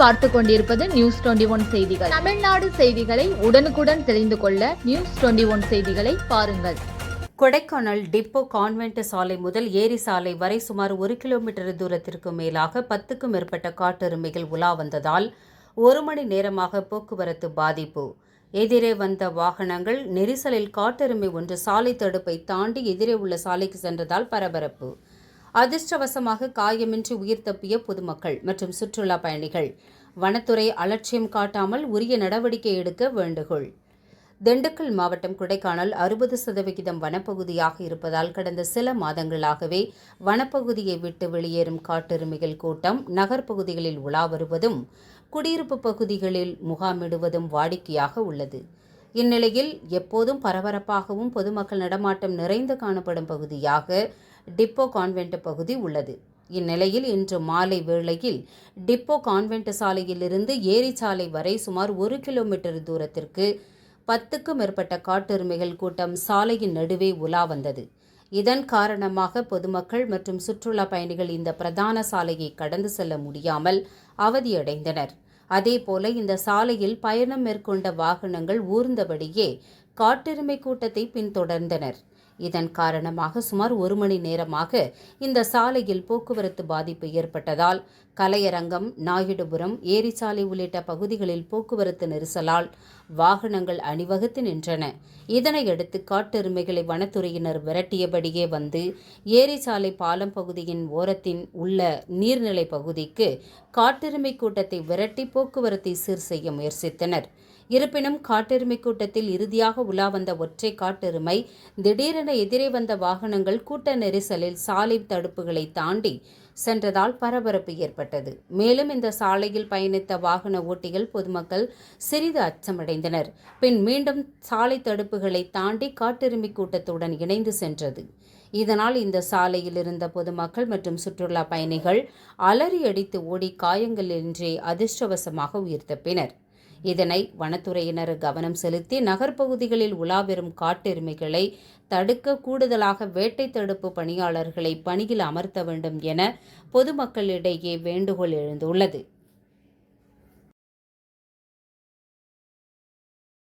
பார்த்து கொண்டிருப்பது news twenty one செய்திகள். தமிழ்நாடு செய்திகளை உடனுக்குடன் தெரிந்து கொள்ள நியூஸ் டுவெண்டி ஒன் செய்திகளை பாருங்கள். கொடைக்கானல் டிப்போ கான்வென்ட் சாலை முதல் ஏரி சாலை வரை சுமார் ஒரு கிலோமீட்டர் தூரத்திற்கு மேலாக பத்துக்கும் மேற்பட்ட காட்டெருமைகள் உலா வந்ததால் ஒரு மணி நேரமாக போக்குவரத்து பாதிப்பு. எதிரே வந்த வாகனங்கள் நெரிசலில் காட்டெருமை ஒன்று சாலை தடுப்பை தாண்டி எதிரே உள்ள சாலைக்கு சென்றதால் பரபரப்பு. அதிர்ஷ்டவசமாக காயமின்றி உயிர் தப்பிய பொதுமக்கள் மற்றும் சுற்றுலா பயணிகள். வனத்துறை அலட்சியம் காட்டாமல் உரிய நடவடிக்கை எடுக்க வேண்டுகோள். திண்டுக்கல் மாவட்டம் கொடைக்கானல் அறுபது சதவிகிதம் வனப்பகுதியாக இருப்பதால் கடந்த சில மாதங்களாகவே வனப்பகுதியை விட்டு வெளியேறும் காட்டெருமைகள் கூட்டம் நகர்ப்பகுதிகளில் உலா வருவதும் குடியிருப்பு பகுதிகளில் முகாமிடுவதும் வாடிக்கையாக உள்ளது. இந்நிலையில் எப்போதும் பரபரப்பாகவும் பொதுமக்கள் நடமாட்டம் நிறைந்து காணப்படும் பகுதியாக டிப்போ கான்வென்ட் பகுதி உள்ளது. இந்நிலையில் இன்று மாலை வேளையில் டிப்போ கான்வென்ட் சாலையிலிருந்து ஏரி சாலை வரை சுமார் ஒரு கிலோமீட்டர் தூரத்திற்கு பத்துக்கும் மேற்பட்ட காட்டெருமைகள் கூட்டம் சாலையின் நடுவே உலா வந்தது. இதன் காரணமாக பொதுமக்கள் மற்றும் சுற்றுலா பயணிகள் இந்த பிரதான சாலையை கடந்து செல்ல முடியாமல் அவதியடைந்தனர். அதேபோல இந்த சாலையில் பயணம் மேற்கொண்ட வாகனங்கள் ஊர்ந்தபடியே காட்டெருமை கூட்டத்தை பின்தொடர்ந்தனர். இதன் காரணமாக சுமார் ஒரு மணி நேரமாக இந்த சாலையில் போக்குவரத்து பாதிப்பு ஏற்பட்டதால் கலையரங்கம் நாயுடுபுரம் ஏரிச்சாலை உள்ளிட்ட பகுதிகளில் போக்குவரத்து நெரிசலால் வாகனங்கள் அணிவகுத்து நின்றன. இதனையடுத்து காட்டெருமைகளை வனத்துறையினர் விரட்டியபடியே வந்து ஏரிச்சாலை பாலம் பகுதியின் ஓரத்தின் உள்ள நீர்நிலை பகுதிக்கு காட்டெருமை கூட்டத்தை விரட்டி போக்குவரத்தை சீர் செய்ய முயற்சித்தனர். இருப்பினும் காட்டெருமை கூட்டத்தில் இறுதியாக உலா வந்த ஒற்றை காட்டெருமை திடீரென எதிரே வந்த வாகனங்கள் கூட்ட நெரிசலில் சாலை தடுப்புகளை தாண்டி சென்றதால் பரபரப்பு ஏற்பட்டது. மேலும் இந்த சாலையில் பயணித்த வாகன ஓட்டிகள் பொதுமக்கள் சிறிது அச்சமடைந்தனர். பின் மீண்டும் சாலை தடுப்புகளை தாண்டி காட்டெருமை கூட்டத்துடன் இணைந்து சென்றது. இதனால் இந்த சாலையில் இருந்த பொதுமக்கள் மற்றும் சுற்றுலா பயணிகள் அலறி அடித்து ஓடி காயங்களின்றி அதிர்ஷ்டவசமாக உயிர் தப்பினர் இதனை வனத்துறையினர் கவனம் செலுத்தி நகர்ப்பகுதிகளில் உலாவெறும் காட்டெருமைகளை தடுக்க கூடுதலாக வேட்டை தடுப்பு பணியாளர்களை பணியில் அமர்த்த வேண்டும் என பொதுமக்களிடையே வேண்டுகோள் எழுந்துள்ளது.